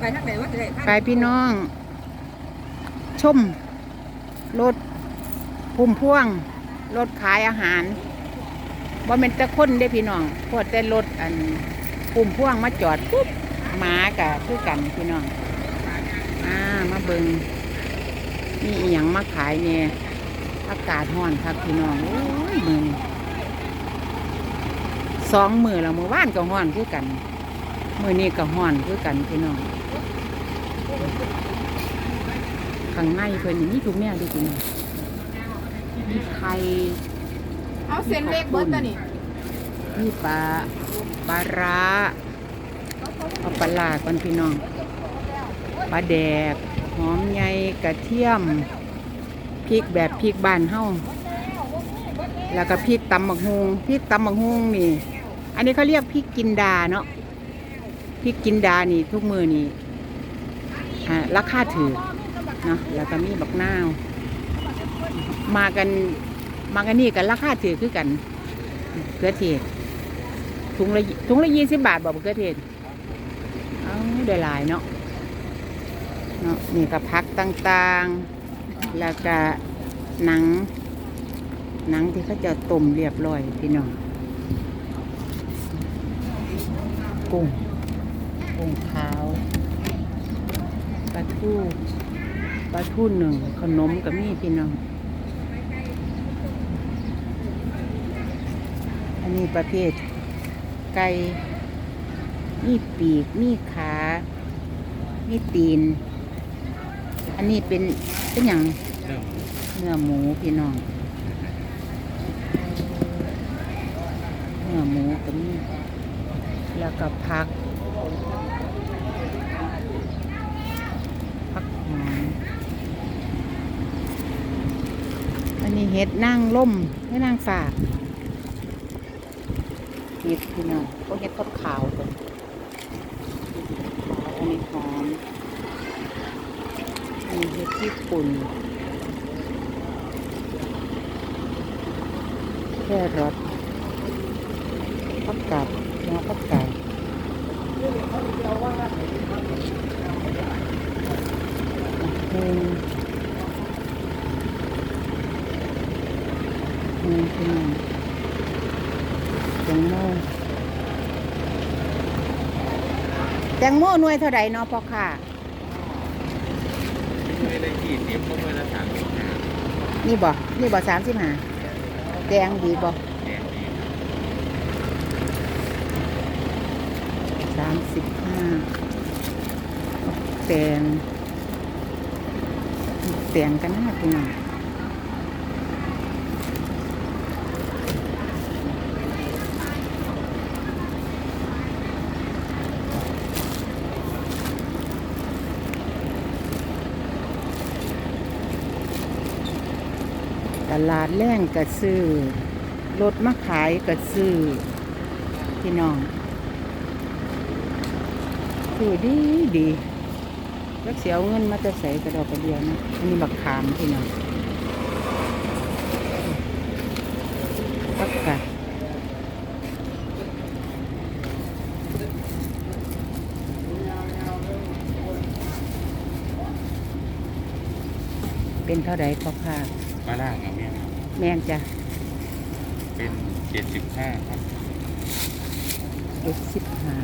ไปทางไหนวะได้ไปพี่น้อง ชมรถพุ่มพ่วงรถขายอาหารว่าเป็นต่คนได้พี่น้องพวดแต่รถอันพุ่มพ่วงมาจอดปุ๊บหมากะคือกันพี่น้องอ่ามาเบิงนี่อหยังมาขายเนี่ยอากาศร้อนครับพี่น้องโอ้ยมือสองมือแล้วมือวานก็ร้อนคือกัน มือนี้ก็ร้อนคือกันพี่น้อง ข้างในเพิ่นนี่ทุกแนวดีจริงมีไข่เอาเส้นเล็กเบิร์ตนี่มีปลาปลาร้าเอาปลาลาก่อนพี่น้องปลาแดกหอมใหญ่กระเทียมพริกแบบพริกบ้านเฮาแล้วก็พริกตำบักฮุงพริกตำบักฮุงนี่ อันนี้เขาเรียกพริกกินดาเนาะพริกกินดานี่ทุกมือนี่อ่าราคาถือ เนาะแล้วก็มีบักนาวมากันมากันนี่กันราคาถือคือกันเกลือเทศถุงละถุงละยี่สิบบาทบอกเกลือเทศเอาได้หลายเนาะเนาะนี่ก็พักต่างๆ แล้วก็หนัง หนังที่เขาจะต้มเรียบร้อยพี่น้องกุ้งกุ้งขาวปลาทู ปลาทูหนึ่งขนมกับมีพี่น้อง อันนี้ประเภท ไก่ มีปีก มีขา มีตีน อันนี้เป็นเป็นอย่างเนื้อหมูพี่น้อง เนื้อหมูกับมีแล้วก็ผัก ผักหอม อันนี้เห็ดนางล่มให้นางฝากเห็ดพี่น้องก็เห็ดต้นขาวตัวอันนี้หอมอันนี้เห็ดญี่ปุ่นแค่รสผักกาดหัวผักกาดหนึ่ง นึ่งพี่น้องแตงโมแตงโมหน่วยเท่าใดเนาะพ่อค่ะไม่ได้กี่สิบก็ไม่ละสามสิบห้านี่บ่นี่บ่สามสิบห้าแดงดีบ่แดงดีสามสิบห้าแตงแตงกันนะพี่น้อง ตลาดแรงกระซื้อรถมาขายกระซื้อพี่น้องคือดีดีแล้วเสียวเงินมาจะใส่กระดอกกระเดียวนะอันนี้บักขามพี่น้องบักกะ เป็นเท่าไรพ่อค่ะมาล่างกับแม่ครับแม่นจ้ะเป็นเจ็ดสิบห้าครับเจ็ดสิบห้า